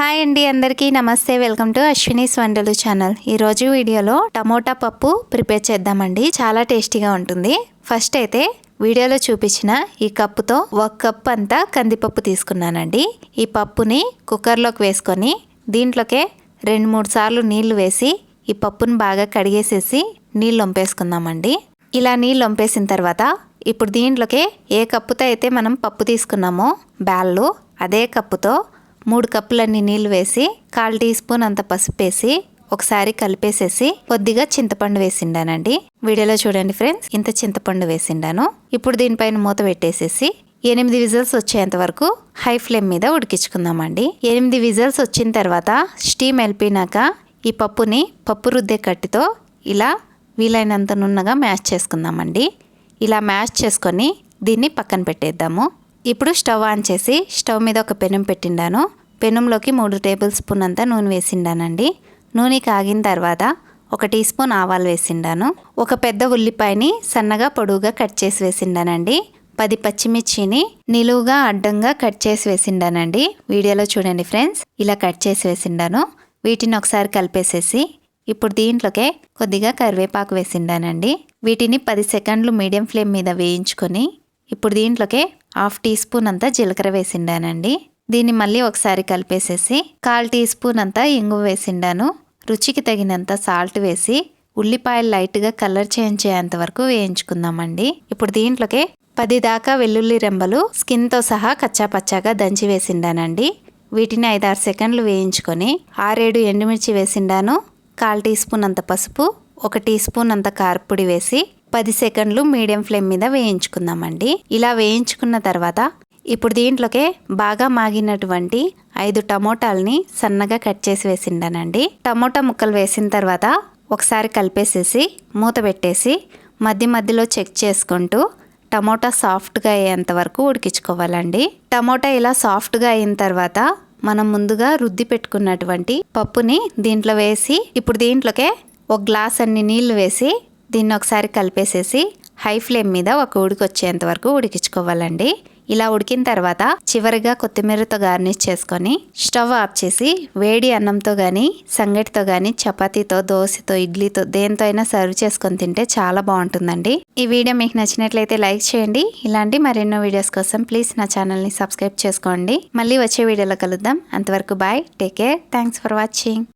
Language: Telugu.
హాయ్ అండి అందరికీ. నమస్తే. వెల్కమ్ టు అశ్వినీస్ వంటలు ఛానల్. ఈరోజు వీడియోలో టమోటా పప్పు ప్రిపేర్ చేద్దామండి. చాలా టేస్టీగా ఉంటుంది. ఫస్ట్ అయితే వీడియోలో చూపించిన ఈ కప్పుతో ఒక కప్ అంతా కందిపప్పు తీసుకున్నానండి. ఈ పప్పుని కుక్కర్లోకి వేసుకొని దీంట్లోకే రెండు మూడు సార్లు నీళ్ళు వేసి ఈ పప్పును బాగా కడిగేసేసి నీళ్ళు వంపేసుకుందామండి ఇలా నీళ్ళు వంపేసిన తర్వాత ఇప్పుడు దీంట్లోకే ఏ కప్పుతో అయితే మనం పప్పు తీసుకున్నామో బ్యాళ్ళు అదే కప్పుతో మూడు కప్పులన్నీ నీళ్ళు వేసి కాల్ టీ స్పూన్ అంత పసుపు వేసి ఒకసారి కలిపేసేసి కొద్దిగా చింతపండు వేసిండానండి. వీడియోలో చూడండి ఫ్రెండ్స్ ఇంత చింతపండు వేసిండాను. ఇప్పుడు దీనిపైన మూత పెట్టేసేసి ఎనిమిది విజిల్స్ వచ్చేంత వరకు హై ఫ్లేమ్ మీద ఉడికించుకుందామండి. ఎనిమిది విజిల్స్ వచ్చిన తర్వాత స్టీమ్ వెళ్ళిపోయినాక ఈ పప్పుని పప్పు రుద్దే కట్టితో ఇలా వీలైనంత నున్నగా మ్యాష్ చేసుకుందామండి. ఇలా మ్యాష్ చేసుకొని దీన్ని పక్కన పెట్టేద్దాము. ఇప్పుడు స్టవ్ ఆన్ చేసి స్టవ్ మీద ఒక పెనం పెట్టిండాను. పెనంలోకి మూడు టేబుల్ స్పూన్ అంతా నూనె వేసిండానండి. నూనె కాగిన తర్వాత ఒక టీ స్పూన్ ఆవాలు వేసిండాను. ఒక పెద్ద ఉల్లిపాయని సన్నగా పొడువుగా కట్ చేసి వేసిండానండి. పది పచ్చిమిర్చిని నిలువుగా అడ్డంగా కట్ చేసి వేసిండానండి. వీడియోలో చూడండి ఫ్రెండ్స్ ఇలా కట్ చేసి వేసిండాను. వీటిని ఒకసారి కలిపేసేసి ఇప్పుడు దీంట్లోకే కొద్దిగా కరివేపాకు వేసిండానండి. వీటిని పది సెకండ్లు మీడియం ఫ్లేమ్ మీద వేయించుకొని ఇప్పుడు దీంట్లోకే హాఫ్ టీ స్పూన్ అంతా జీలకర్ర వేసిండానండి. దీన్ని మళ్ళీ ఒకసారి కలిపేసేసి కాల్ టీ స్పూన్ అంతా ఇంగు వేసిండాను. రుచికి తగినంత సాల్ట్ వేసి ఉల్లిపాయలు లైట్గా కలర్ చేంజ్ అయ్యేంత వరకు వేయించుకుందామండి. ఇప్పుడు దీంట్లోకే పది దాకా వెల్లుల్లి రెంబలు స్కిన్తో సహా కచ్చా పచ్చాగా దంచి వేసిండానండి. వీటిని ఐదారు సెకండ్లు వేయించుకొని ఆరేడు ఎండుమిర్చి వేసిండాను. కాల్ టీ స్పూన్ అంత పసుపు ఒక టీ స్పూన్ అంత కారపొడి వేసి పది సెకండ్లు మీడియం ఫ్లేమ్ మీద వేయించుకుందామండి. ఇలా వేయించుకున్న తర్వాత ఇప్పుడు దీంట్లోకే బాగా మాగినటువంటి ఐదు టమోటాలని సన్నగా కట్ చేసి వేసిండానండి. టమోటా ముక్కలు వేసిన తర్వాత ఒకసారి కలిపేసేసి మూత పెట్టేసి మధ్య మధ్యలో చెక్ చేసుకుంటూ టమోటా సాఫ్ట్గా అయ్యేంత వరకు ఉడికించుకోవాలండి. టమోటా ఇలా సాఫ్ట్గా అయిన తర్వాత మనం ముందుగా రుద్ది పెట్టుకున్నటువంటి పప్పుని దీంట్లో వేసి ఇప్పుడు దీంట్లోకే ఒక గ్లాస్ అన్ని నీళ్ళు వేసి దీన్ని ఒకసారి కలిపేసేసి హై ఫ్లేమ్ మీద ఒక ఉడికొచ్చేంత వరకు ఉడికించుకోవాలండి. ఇలా ఉడికిన తర్వాత చివరిగా కొత్తిమీరతో గార్నిష్ చేసుకొని స్టవ్ ఆఫ్ చేసి వేడి అన్నంతో కానీ సంగటితో కానీ చపాతీతో దోశతో ఇడ్లీతో దేంతో అయినా సర్వ్ చేసుకొని తింటే చాలా బాగుంటుందండి. ఈ వీడియో మీకు నచ్చినట్లయితే లైక్ చేయండి. ఇలాంటి మరెన్నో వీడియోస్ కోసం ప్లీజ్ నా ఛానల్ని సబ్స్క్రైబ్ చేసుకోండి. మళ్ళీ వచ్చే వీడియోలో కలుద్దాం. అంతవరకు bye take care thanks for watching.